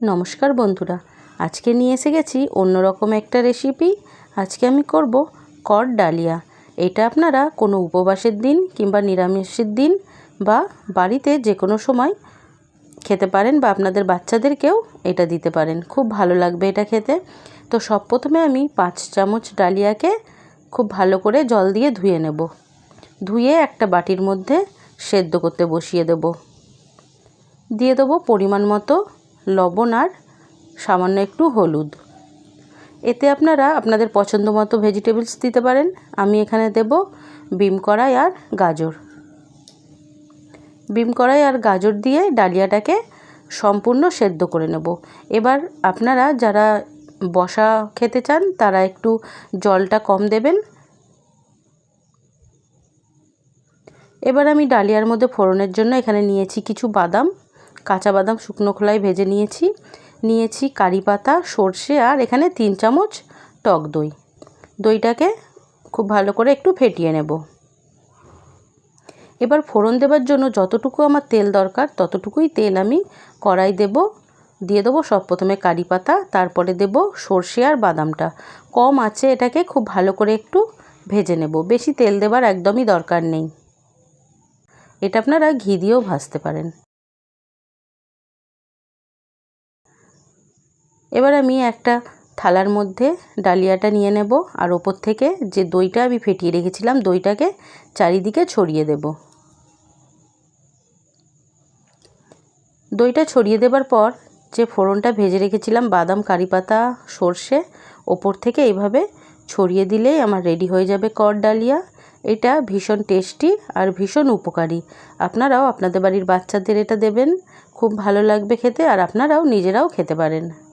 নমস্কার বন্ধুরা, আজকে নিয়ে এসে গেছি অন্যরকম একটা রেসিপি আজকে আমি করব কর ডালিয়া। এটা আপনারা কোনো উপবাসের দিন কিংবা নিরামিষের দিন বা বাড়িতে যে কোনো সময় খেতে পারেন বা আপনাদের বাচ্চাদেরকেও এটা দিতে পারেন। খুব ভালো লাগবে এটা খেতে। তো সব প্রথমে আমি পাঁচ চামচ ডালিয়াকে খুব ভালো করে জল দিয়ে ধুয়ে নেব। ধুয়ে একটা বাটির মধ্যে সেদ্ধ করতে বসিয়ে দেব। দিয়ে দেবো পরিমাণ মতো লবণ আর সামান্য একটু হলুদ। এতে আপনারা আপনাদের পছন্দ মতো ভেজিটেবলস দিতে পারেন। আমি এখানে দেব বিম কড়াই আর গাজর। বিম কড়াই আর গাজর দিয়ে ডালিয়াটাকে সম্পূর্ণ সেদ্ধ করে নেব। এবার আপনারা যারা বসা খেতে চান, তারা একটু জলটা কম দেবেন। এবার আমি ডালিয়ার মধ্যে ফোড়নের জন্য এখানে নিয়েছি কিছু বাদাম। কাঁচা বাদাম শুকনো খোলায় ভেজে নিয়েছি। নিয়েছি কারি পাতা, সর্ষে আর এখানে তিন চামচ টক দই। দইটাকে খুব ভালো করে একটু ফেটিয়ে নেব। এবার ফোড়ন দেবার জন্য যতটুকু আমার তেল দরকার ততটুকুই তেল আমি কড়াই দেব। দিয়ে দেবো সব প্রথমে কারি পাতা, তারপরে দেব সর্ষে আর বাদামটা। কম আছে এটাকে খুব ভালো করে একটু ভেজে নেব। বেশি তেল দেবার একদমই দরকার নেই। এটা আপনারা ঘি দিয়েও ভাজতে পারেন। এবার আমি একটা থালার মধ্যে ডালিয়াটা নিয়ে নেব আর ওপর থেকে যে দইটা আমি ফেটিয়ে রেখেছিলাম দইটাকে চারিদিকে ছড়িয়ে দেব। দইটা ছড়িয়ে দেবার পর যে ফোড়নটা ভেজে রেখেছিলাম বাদাম, কারি পাতা, সর্ষে, ওপর থেকে এইভাবে ছড়িয়ে দিলেই আমার রেডি হয়ে যাবে কর ডালিয়া। এটা ভীষণ টেস্টি আর ভীষণ উপকারী। আপনারাও আপনাদের বাড়ির বাচ্চাদের এটা দেবেন। খুব ভালো লাগবে খেতে আর আপনারাও নিজেরাও খেতে পারেন।